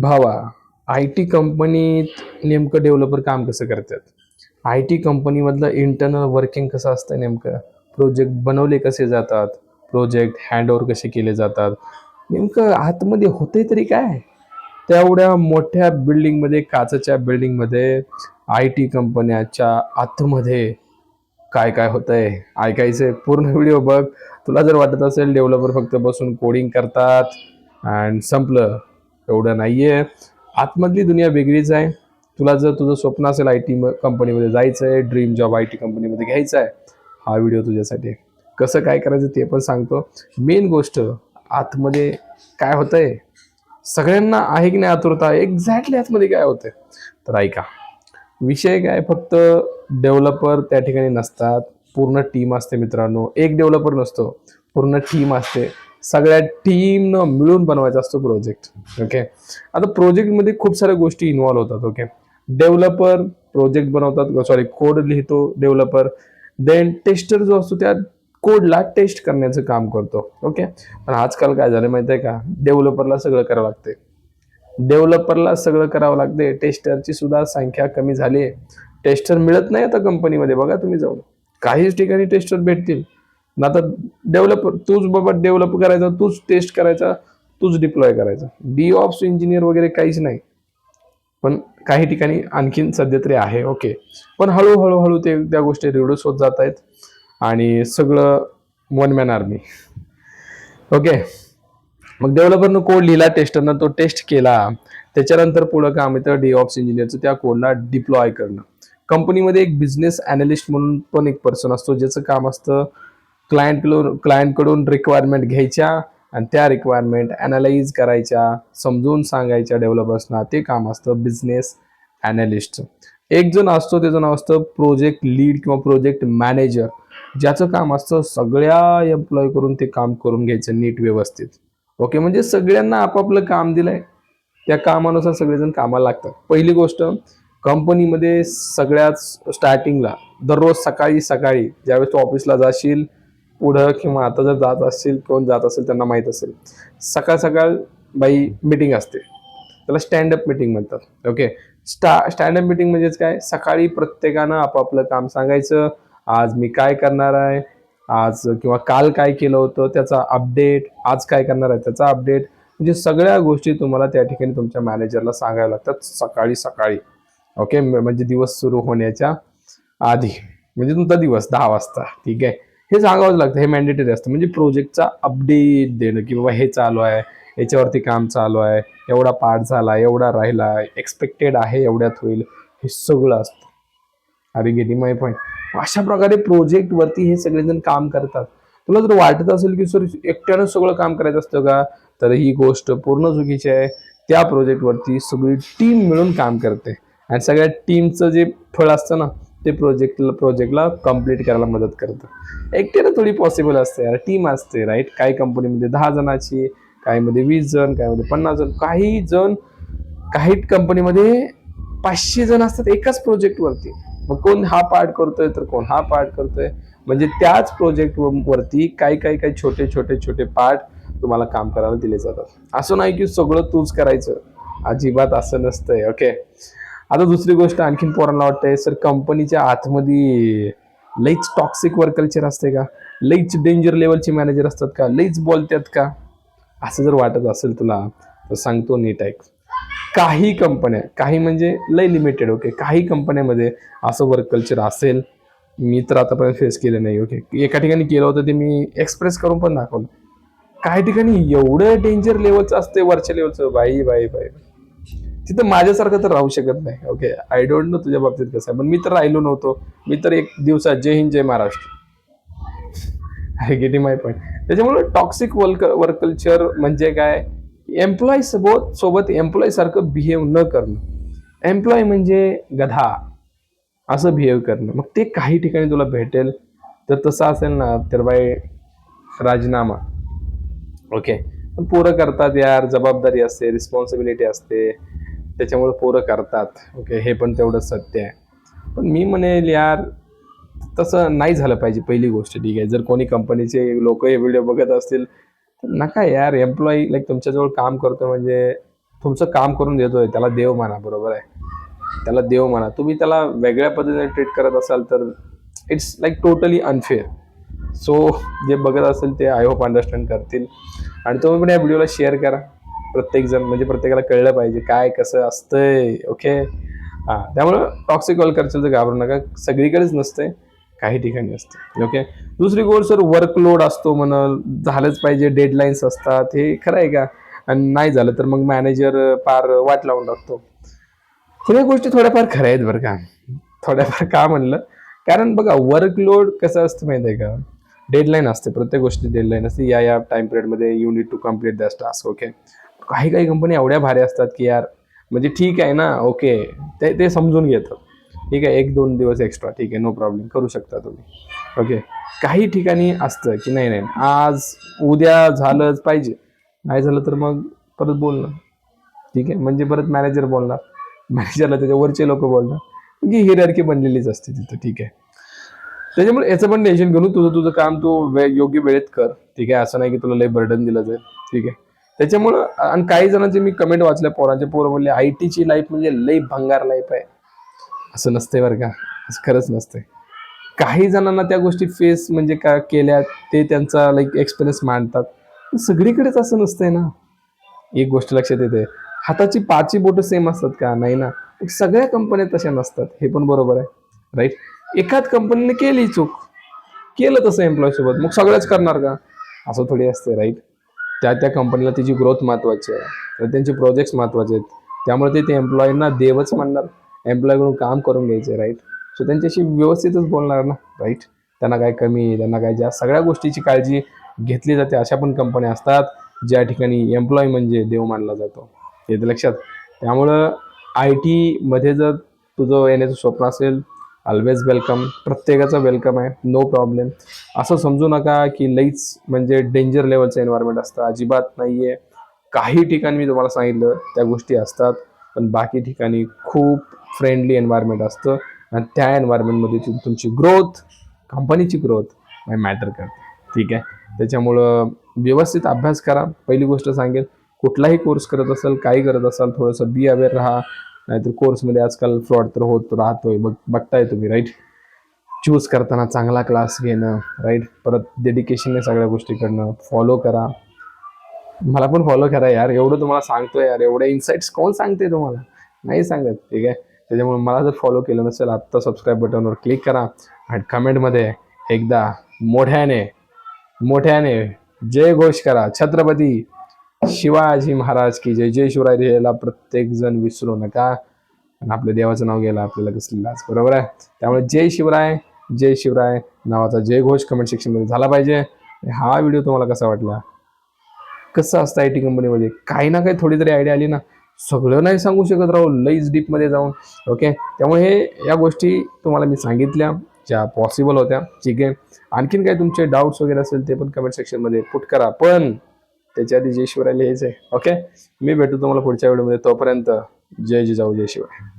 भावा I T कंपनीत नेमकं डेव्हलपर काम कसं करतात? आय टी कंपनीमधलं इंटरनल वर्किंग कसं असतं नेमकं? प्रोजेक्ट बनवले कसे जातात? प्रोजेक्ट हँडओवर कसे केले जातात? नेमकं आतमध्ये होते तरी काय? तेवढ्या मोठ्या बिल्डिंगमध्ये काचच्या बिल्डिंगमध्ये आय टी कंपन्याच्या आतमध्ये काय काय होतंय? ऐकायचं पूर्ण व्हिडिओ बघ. तुला जर वाटत असेल डेव्हलपर फक्त बसून कोडिंग करतात अँड संपलं. एवढं नाही आहे आतमधली दुनिया वेगळीच आहे. तुला जर तुझं स्वप्न असेल आय टी कंपनीमध्ये जायचं आहे ड्रीम जॉब आय टी कंपनीमध्ये घ्यायचा आहे हा व्हिडिओ तुझ्यासाठी कसं काय करायचं ते पण सांगतो. मेन गोष्ट आतमध्ये काय होतं आहे सगळ्यांना आहे की नाही आतुरता? एक्झॅक्टली आतमध्ये काय होतं तर ऐका. विषय काय? फक्त डेव्हलपर त्या ठिकाणी नसतात. पूर्ण टीम असते मित्रांनो. एक डेव्हलपर नसतो. पूर्ण टीम असते. सगळ्या टीमनं मिळून बनवायचा असतो प्रोजेक्ट ओके आता प्रोजेक्टमध्ये खूप साऱ्या गोष्टी इन्व्हॉल्व होतात ओके डेव्हलपर प्रोजेक्ट बनवतात सॉरी कोड लिहितो डेव्हलपर देन टेस्टर जो असतो त्या कोडला टेस्ट करण्याचं काम करतो ओके पण आजकाल काय झालं माहिती आहे का डेव्हलपरला सगळं करावं लागते डेव्हलपरला सगळं करावं लागते टेस्टरची सुद्धा संख्या कमी झाली आहे टेस्टर मिळत नाही आता कंपनीमध्ये बघा तुम्ही जाऊन. काहीच ठिकाणी टेस्टर भेटतील. आता डेव्हलप तूच बाबा डेव्हलप करायचा तूच टेस्ट करायचा तूच डिप्लॉय करायचा. डी ऑप्स इंजिनियर वगैरे काहीच नाही. पण काही ठिकाणी आणखीन सध्या तरी आहे ओके पण हळूहळू हळू ते त्या गोष्टी रिड्यूस होत जात आहेत. आणि सगळं वन मॅन आर्मी ओके मग डेव्हलपरनं कोड लिहिला टेस्टरनं तो टेस्ट केला. त्याच्यानंतर पुढं काम येतं डी ऑप्स इंजिनियरचं त्या कोडला डिप्लॉय करणं. कंपनीमध्ये एक बिझनेस अनालिस्ट म्हणून पण एक पर्सन असतो ज्याचं काम असतं क्लायंटकडून क्लायंटकडून रिक्वायरमेंट घ्यायच्या आणि त्या रिक्वायरमेंट अनालाइज करायच्या समजून सांगायच्या डेव्हलपर्सना ते काम असतं बिझनेस अनालिस्टचं एक जण असतो त्याचं नाव असतं प्रोजेक्ट लीड किंवा प्रोजेक्ट मॅनेजर ज्याचं काम असतं सगळ्या एम्प्लॉय करून ते काम करून घ्यायचं नीट व्यवस्थित. ओके म्हणजे सगळ्यांना आपापलं काम दिलंय. त्या कामानुसार सगळेजण कामाला लागतात. पहिली गोष्ट कंपनीमध्ये सगळ्याच स्टार्टिंगला दररोज सकाळी सकाळी ज्यावेळेस तू ऑफिसला जाशील पुढं किंवा आता जर जात असतील कोण जात असेल त्यांना माहीत असेल. सकाळ सकाळ बाई मीटिंग असते. त्याला स्टँडअप मीटिंग म्हणतात. ओके स्टा स्टँडअप मीटिंग म्हणजेच काय? सकाळी प्रत्येकानं आपापलं काम सांगायचं. आज मी काय करणार आहे? आज किंवा काल काय केलं होतं? त्याचा अपडेट आज काय करणार आहे? त्याचा अपडेट म्हणजे सगळ्या गोष्टी तुम्हाला त्या ठिकाणी तुमच्या मॅनेजरला सांगायला लागतात सकाळी सकाळी. ओके म्हणजे दिवस सुरू होण्याच्या आधी. म्हणजे तुमचा दिवस दहा वाजता. ठीक आहे? हे सांगावंच लागतं हे मॅन्डेटरी असतं. म्हणजे प्रोजेक्टचा अपडेट देणं की बाबा हे चालू आहे याच्यावरती काम चालू आहे एवढा पार्ट झाला एवढा राहिला एक्सपेक्टेड आहे एवढ्यात होईल हे सगळं असतं. अरे गेली माय पॉईंट अशा प्रकारे प्रोजेक्टवरती हे सगळेजण काम करतात. तुला जर वाटत असेल की सर एकट्यानं सगळं काम करायचं असतं का? तर ही गोष्ट पूर्ण चुकीची आहे. त्या प्रोजेक्टवरती सगळी टीम मिळून काम करते. आणि सगळ्या टीमचं जे फळ असतं ना ते प्रोजेक्टला प्रोजेक्टला कंप्लीट करायला मदत करतं. एकट्यानं थोडी पॉसिबल असते यार. टीम असते राईट काही कंपनीमध्ये दहा जणाची काहीमध्ये वीस जण काहीमध्ये पन्नास जण. काही जण काही कंपनीमध्ये पाचशे जण असतात एकाच प्रोजेक्टवरती मग कोण हा पार्ट करतोय तर कोण हा पार्ट करतोय? म्हणजे त्याच प्रोजेक्ट वरती काही काही काही छोटे छोटे छोटे पार्ट तुम्हाला काम करायला दिले जातात. असं नाही की सगळं तूच करायचं. अजिबात असं नसतंय ओके आता दुसरी गोष्ट आणखीन पोरांना वाटतंय सर कंपनीच्या आतमध्ये लईच टॉक्सिक वर्क कल्चर असते का? लईच डेंजर लेवलचे मॅनेजर असतात का? लईच बोलतात का? असं जर वाटत असेल तुला तर सांगतो नीट ऐक. काही कंपन्या काही म्हणजे लय लिमिटेड ओके काही कंपन्यामध्ये असं वर्क कल्चर असेल मी तर आतापर्यंत फेस केलं नाही ओके एका ठिकाणी केलं होतं ते मी एक्सप्रेस करून पण दाखवलं. काही ठिकाणी एवढं डेंजर लेवलचं असते वरच्या लेवलचं बाई बाई बाई. तिथं माझ्यासारखं तर राहू शकत नाही. ओके आय डोंट नो तुझ्या बाबतीत कसं आहे. पण मी तर राहिलो नव्हतो. मी तर एक दिवसात जय हिंद जय Maharashtra. I getting my point त्याच्यामुळे टॉक्सिक वर्क वर्क कल्चर म्हणजे काय? एम्प्लॉय सोबत सोबत एम्प्लॉय सारखं बिहेव न करणं. एम्प्लॉय म्हणजे गधा. असं बिहेव करणं. मग ते काही ठिकाणी तुला भेटेल तर तसं असेल ना तर बाय राजीनामा. ओके पण पोरं करतात यार जबाबदारी असते रिस्पॉन्सिबिलिटी असते. त्याच्यामुळे पोरं करतात. ओके हे पण तेवढंच सत्य आहे. पण मी म्हणेल यार तसं नाही झालं पाहिजे पहिली गोष्ट ठीक आहे. जर कोणी कंपनीचे लोक हे व्हिडिओ बघत असतील तर नका यार एम्प्लॉई लाईक तुमच्याजवळ काम करतो म्हणजे तुमचं काम करून देतोय त्याला देव म्हणा बरोबर आहे? त्याला देव म्हणा. तुम्ही त्याला वेगळ्या पद्धतीने ट्रीट करत असाल तर it's like totally unfair so जे बघत असेल ते आय होप अंडरस्टँड करतील. आणि तुम्ही पण या व्हिडिओला शेअर करा. प्रत्येक जण म्हणजे प्रत्येकाला कळलं पाहिजे काय कसं असतंय ओके हां त्यामुळं टॉक्सिक कॉल कल्चरचं घाबरू नका. सगळीकडेच नसतंय काही ठिकाणी असते ओके दुसरी गोष्ट सर वर्कलोड असतो म्हण झालंच पाहिजे डेडलाईन्स असतात हे खरं आहे का? आणि नाही झालं तर मग मॅनेजर पार वाट लावून टाकतो. ह्या गोष्टी थोड्याफार खऱ्या आहेत बरं का. थोड्याफार का म्हणलं? कारण बघा वर्कलोड कसं असतं माहिती आहे का? डेडलाईन असते प्रत्येक गोष्टी डेडलाईन असते. या या टाइम पिरियडमध्ये you need to complete that task okay काही काही कंपनी एवढ्या भारी असतात की यार म्हणजे ठीक आहे ना ओके ते ते समजून घेतात ठीक आहे एक दोन दिवस एक्स्ट्रा ठीक आहे नो प्रॉब्लेम करू शकता तुम्ही. ओके काही ठिकाणी असतं की नाही नाही आज उद्या झालंच पाहिजे. नाही झालं तर मग परत बोलणं. ठीक आहे म्हणजे परत मॅनेजर बोलणार. मॅनेजरला त्याच्या वरचे लोक बोलणार. म्हणजे की हिरारकी बनलेलीच असते तिथं ठीक आहे. त्याच्यामुळे याचं पण टेन्शन घेऊन तुझं तुझं काम तू वे योग्य वेळेत कर. ठीक आहे असं नाही की तुला लय बर्डन दिलं जाईल. ठीक आहे. त्याच्यामुळं आणि काही जणांचे मी कमेंट वाचल्या पोरांचे. पोरं म्हणले आय टीची लाईफ म्हणजे लई भंगार लाईफ आहे. असं नसते बरं का. असं खरंच नसते काही जणांना त्या गोष्टी फेस म्हणजे का केल्या ते त्यांचा लाईक एक्सपिरियन्स मांडतात. सगळीकडेच असं नसतंय ना. एक गोष्ट लक्षात येते. हाताची पाची बोटं सेम असतात का? नाही ना. सगळ्या कंपन्या तशा नसतात. हे पण बरोबर आहे. राईट एखाद कंपनीने केली चूक. केलं तसं एम्प्लॉईसोबत मग सगळ्याच करणार का? असं थोडी असते राईट त्या त्या कंपनीला तिची ग्रोथ महत्वाची आहे. तर त्यांचे प्रोजेक्ट्स महत्त्वाचे आहेत. त्यामुळे ते ते एम्प्लॉईंना देवच म्हणणार. एम्प्लॉयकडून काम करून घ्यायचे राईट सो त्यांच्याशी व्यवस्थितच बोलणार ना राईट त्यांना काय कमी त्यांना काय जास्त. सगळ्या गोष्टीची काळजी घेतली जाते. अशा पण कंपन्या असतात ज्या ठिकाणी एम्प्लॉय म्हणजे देव मानला जातो. हे तर लक्षात. त्यामुळं आय टीमध्ये जर तुझं येण्याचं स्वप्न असेल ऑलवेज वेलकम प्रत्येकाचा वेलकम आहे. नो प्रॉब्लेम असं समजू नका की लईच म्हणजे डेंजर लेवलचं एन्व्हायरमेंट असतं. अजिबात नाही आहे काही ठिकाणी मी तुम्हाला सांगितलं त्या गोष्टी असतात. पण बाकी ठिकाणी खूप फ्रेंडली एन्व्हायरमेंट असतं. आणि त्या एन्व्हायरमेंटमध्ये तुमची ग्रोथ कंपनीची ग्रोथ मॅटर करते. ठीक आहे? त्याच्यामुळं व्यवस्थित अभ्यास करा. पहिली गोष्ट सांगेल कुठलाही कोर्स करत असाल काही करत असाल थोडंसं बी अवेअर राहा. नाहीतर कोर्समध्ये आजकाल फ्रॉड तर होत राहतोय. बघ बघताय तुम्ही राईट चूज करताना चांगला क्लास घेणं राईट परत डेडिकेशनने सगळ्या गोष्टी करणं फॉलो करा. मला पण फॉलो करा यार. एवढं तुम्हाला सांगतोय यार. एवढे इन्साइट्स कोण सांगते तुम्हाला? नाही सांगत ठीक आहे? त्याच्यामुळे मला जर फॉलो केलं नसेल आत्ता सबस्क्राईब बटनवर क्लिक करा आणि कमेंटमध्ये एकदा मोठ्याने मोठ्याने जय घोष करा. छत्रपती शिवाजी महाराज की जय जय शिवराय याला प्रत्येक जण विसरू नका. आणि आपल्या देवाचं नाव घ्यायला आपल्याला कसली लाज बरोबर आहे? त्यामुळे जय शिवराय जय शिवराय नावाचा जय घोष कमेंट सेक्शनमध्ये झाला पाहिजे. हा व्हिडिओ तुम्हाला कसा वाटला? कसं असतं आय टी कंपनीमध्ये काही ना काही थोडी तरी आयडिया आली ना. सगळं नाही सांगू शकत राहू लईच डीपमध्ये जाऊन. ओके त्यामुळे हे या गोष्टी तुम्हाला मी सांगितल्या ज्या पॉसिबल होत्या. ठीक आहे? आणखीन काही तुमचे डाऊट्स वगैरे असेल ते पण कमेंट सेक्शनमध्ये पुट करा. पण त्याच्या आधी जय शिवराय लिहायचं आहे ओके मी भेटू तुम्हाला पुढच्या व्हिडिओमध्ये तोपर्यंत जय जिजाऊ जय शिवाय